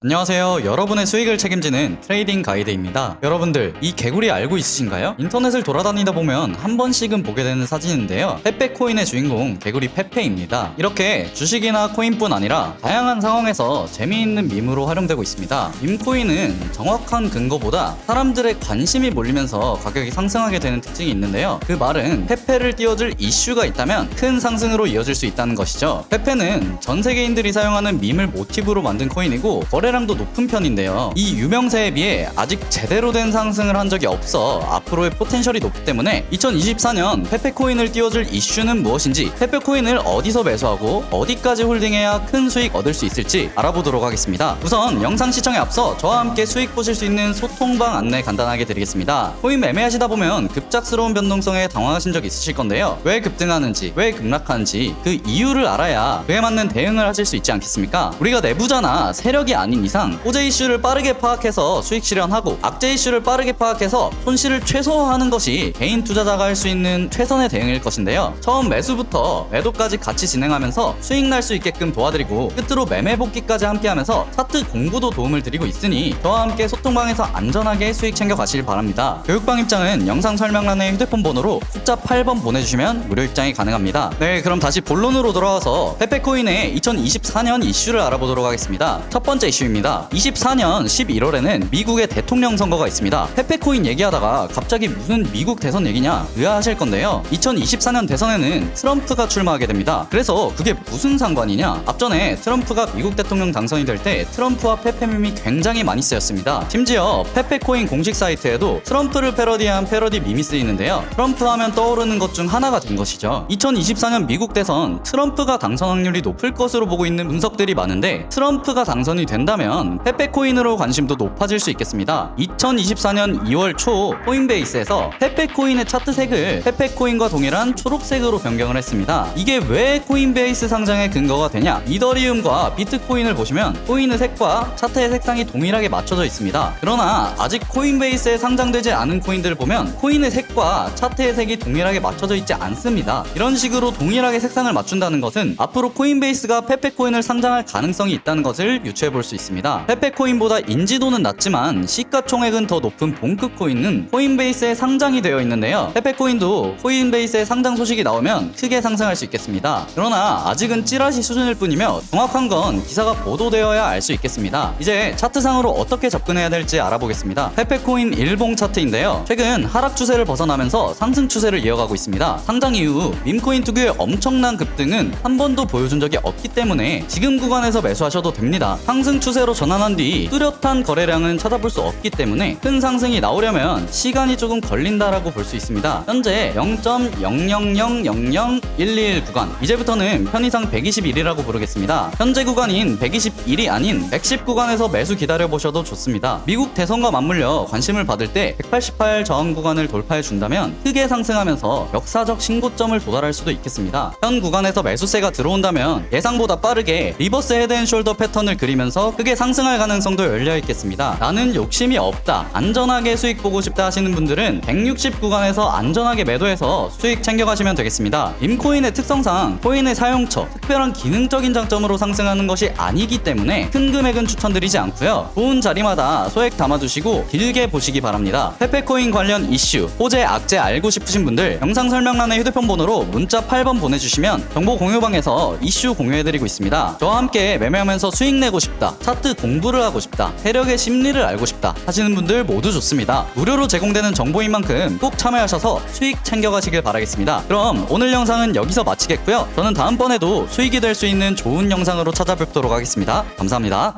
안녕하세요. 여러분의 수익을 책임지는 트레이딩 가이드입니다. 여러분들, 이 개구리 알고 있으신가요? 인터넷을 돌아다니다 보면 한 번씩은 보게 되는 사진인데요. 페페 코인의 주인공 개구리 페페입니다. 이렇게 주식이나 코인뿐 아니라 다양한 상황에서 재미있는 밈으로 활용되고 있습니다. 밈 코인은 정확한 근거보다 사람들의 관심이 몰리면서 가격이 상승하게 되는 특징이 있는데요. 그 말은 페페를 띄워줄 이슈가 있다면 큰 상승으로 이어질 수 있다는 것이죠. 페페는 전 세계인들이 사용하는 밈을 모티브로 만든 코인이고 거래 량도 높은 편인데요. 이 유명세에 비해 아직 제대로 된 상승을 한 적이 없어 앞으로의 포텐셜이 높기 때문에 2024년 페페 코인을 띄워줄 이슈는 무엇인지 페페 코인을 어디서 매수하고 어디까지 홀딩해야 큰 수익 얻을 수 있을지 알아보도록 하겠습니다. 우선 영상 시청에 앞서 저와 함께 수익 보실 수 있는 소통방 안내 간단하게 드리겠습니다. 코인 매매하시다 보면 급작스러운 변동성에 당황하신 적 있으실 건데요. 왜 급등하는지, 왜 급락하는지 그 이유를 알아야 그에 맞는 대응을 하실 수 있지 않겠습니까? 우리가 내부자나 세력이 아닌 이상 호재 이슈를 빠르게 파악해서 수익 실현하고 악재 이슈를 빠르게 파악해서 손실을 최소화하는 것이 개인 투자자가 할 수 있는 최선의 대응일 것인데요. 처음 매수부터 매도까지 같이 진행하면서 수익 날 수 있게끔 도와드리고 끝으로 매매 복귀까지 함께하면서 차트 공부도 도움을 드리고 있으니 저와 함께 소통방에서 안전하게 수익 챙겨 가시길 바랍니다. 교육방 입장은 영상 설명란에 휴대폰 번호로 숫자 8번 보내주시면 무료 입장이 가능합니다. 네, 그럼 다시 본론으로 돌아와서 페페코인의 2024년 이슈를 알아보도록 하겠습니다. 첫 번째 이슈 입니다. 24년 11월에는 미국의 대통령 선거가 있습니다. 페페코인 얘기하다가 갑자기 무슨 미국 대선 얘기냐 의아하실 건데요. 2024년 대선에는 트럼프가 출마하게 됩니다. 그래서 그게 무슨 상관이냐? 앞전에 트럼프가 미국 대통령 당선이 될 때 트럼프와 페페밈이 굉장히 많이 쓰였습니다. 심지어 페페코인 공식 사이트에도 트럼프를 패러디한 패러디 밈이 쓰이는데요. 트럼프 하면 떠오르는 것 중 하나가 된 것이죠. 2024년 미국 대선 트럼프가 당선 확률이 높을 것으로 보고 있는 분석들이 많은데 트럼프가 당선이 된다면 페페코인으로 관심도 높아질 수 있겠습니다. 2024년 2월 초 코인베이스에서 페페코인의 차트색을 페페코인과 동일한 초록색으로 변경을 했습니다. 이게 왜 코인베이스 상장의 근거가 되냐? 이더리움과 비트코인을 보시면 코인의 색과 차트의 색상이 동일하게 맞춰져 있습니다. 그러나 아직 코인베이스에 상장되지 않은 코인들을 보면 코인의 색과 차트의 색이 동일하게 맞춰져 있지 않습니다. 이런 식으로 동일하게 색상을 맞춘다는 것은 앞으로 코인베이스가 페페코인을 상장할 가능성이 있다는 것을 유추해 볼 수 있습니다. 페페코인보다 인지도는 낮지만 시가 총액은 더 높은 봉크코인은 코인베이스에 상장이 되어 있는데요. 페페코인도 코인베이스에 상장 소식이 나오면 크게 상승할 수 있겠습니다. 그러나 아직은 찌라시 수준일 뿐이며 정확한 건 기사가 보도되어야 알 수 있겠습니다. 이제 차트상으로 어떻게 접근해야 될지 알아보겠습니다. 페페코인 일봉 차트인데요. 최근 하락 추세를 벗어나면서 상승 추세를 이어가고 있습니다. 상장 이후 밈코인 특유의 엄청난 급등은 한 번도 보여준 적이 없기 때문에 지금 구간에서 매수하셔도 됩니다. 상승 추세 로 전환한 뒤 뚜렷한 거래량은 찾아볼 수 없기 때문에 큰 상승이 나오려면 시간이 조금 걸린다라고 볼 수 있습니다. 현재 0.000011 구간 이제부터는 편의상 121이라고 부르겠습니다. 현재 구간인 121이 아닌 110 구간에서 매수 기다려 보셔도 좋습니다. 미국 대선과 맞물려 관심을 받을 때 188 저항 구간을 돌파해 준다면 크게 상승하면서 역사적 신고점을 도달할 수도 있겠습니다. 현 구간에서 매수세가 들어온다면 예상보다 빠르게 리버스 헤드앤숄더 패턴을 그리면서 크게 상승할 가능성도 열려 있겠습니다. 나는 욕심이 없다. 안전하게 수익 보고 싶다 하시는 분들은 160 구간에서 안전하게 매도해서 수익 챙겨가시면 되겠습니다. 임코인의 특성상 코인의 사용처, 특별한 기능적인 장점으로 상승하는 것이 아니기 때문에 큰 금액은 추천드리지 않고요. 좋은 자리마다 소액 담아두시고 길게 보시기 바랍니다. 페페코인 관련 이슈, 호재, 악재 알고 싶으신 분들 영상 설명란에 휴대폰 번호로 문자 8번 보내주시면 정보 공유방에서 이슈 공유해드리고 있습니다. 저와 함께 매매하면서 수익 내고 싶다, 차트 공부를 하고 싶다, 세력의 심리를 알고 싶다 하시는 분들 모두 좋습니다. 무료로 제공되는 정보인 만큼 꼭 참여하셔서 수익 챙겨가시길 바라겠습니다. 그럼 오늘 영상은 여기서 마치겠고요. 저는 다음번에도 수익이 될 수 있는 좋은 영상으로 찾아뵙도록 하겠습니다. 감사합니다.